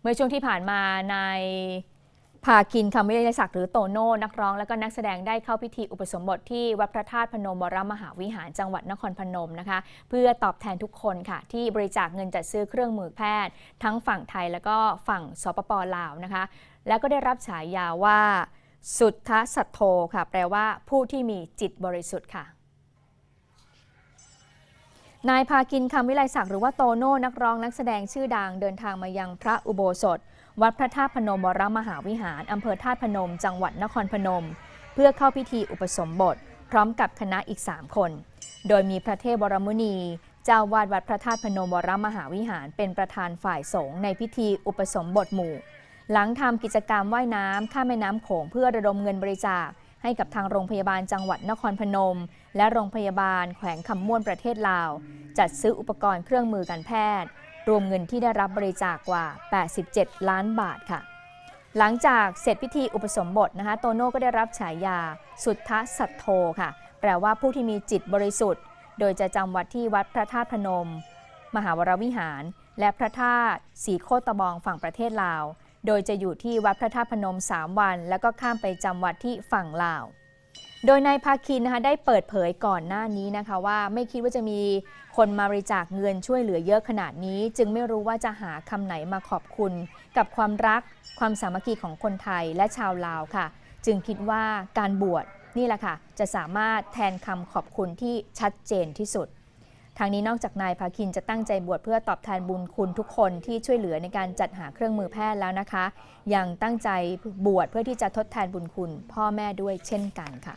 เมื่อช่วงที่ผ่านมานายภาคินคำวิไลศักดิ์หรือโตโน่นักร้องและก็นักแสดงได้เข้าพิธีอุปสมบทที่วัดพระธาตุพนมวรมหาวิหารจังหวัดนครพนมนะคะ เพื่อตอบแทนทุกคนค่ะ ที่บริจาคเงินจัดซื้อเครื่องมือแพทย์ ทั้งฝั่งไทยแล้วก็ฝั่งสปปลาวนะคะ แล้วก็ได้รับฉายาว่า สุทธสัตโธค่ะ แปลว่าผู้ที่มีจิตบริสุทธิ์ค่ะ นายพากินคำวิไลศักดิ์หรือว่าโตโน่นักร้องนักแสดงชื่อดังเดินทางมายังพระอุโบสถ วัดพระธาตุพนมวรมหาวิหารอำเภอธาตุพนม จังหวัดนครพนม เพื่อเข้าพิธีอุปสมบท พร้อมกับคณะอีก 3 คน โดยมีพระเทพวรมุนี เจ้าวาดวัดพระธาตุพนมวรมหาวิหาร เป็นประธานฝ่ายสงฆ์ในพิธีอุปสมบทหมู่ หลังทำกิจกรรมว่ายน้ำข้ามแม่น้ำโขงเพื่อระดมเงินบริจาค ให้กับทางโรงพยาบาลจังหวัดนครพนม และโรงพยาบาลแขวงคำม่วนประเทศลาว จัดซื้ออุปกรณ์เครื่องมือการแพทย์ รวมเงินที่ได้รับบริจาคกว่า 87 ล้านบาทค่ะ หลังจากเสร็จพิธีอุปสมบทนะคะโตโน่ก็ได้รับฉายา สุทธสัตโธค่ะ แปลว่าผู้ที่มีจิตบริสุทธิ์ โดยจะจำวัดที่วัดพระธาตุพนม มหาวรวิหาร และพระธาตุสีโคตบองฝั่งประเทศลาว โดยจะอยู่ที่วัดพระธาตุพนม 3 วัน แล้วก็ข้ามไปจำวัดที่ฝั่งลาว โดยนายภาคินนะคะได้เปิดเผยก่อนหน้านี้นะคะว่าไม่คิดว่าจะมีคนมาบริจาคเงินช่วยเหลือเยอะขนาดนี้ จึงไม่รู้ว่าจะหาคำไหนมาขอบคุณ กับความรัก ความสามัคคีของคนไทยและชาวลาวค่ะ จึงคิดว่าการบวชนี่แหละค่ะจะสามารถแทนคำขอบคุณที่ชัดเจนที่สุด ทางนี้นอกจากนายภาคินจะตั้งใจบวชเพื่อตอบแทนบุญคุณทุกคนที่ช่วยเหลือในการจัดหาเครื่องมือแพทย์แล้วนะคะ ยังตั้งใจบวชเพื่อที่จะทดแทนบุญคุณ พ่อแม่ด้วยเช่นกันค่ะ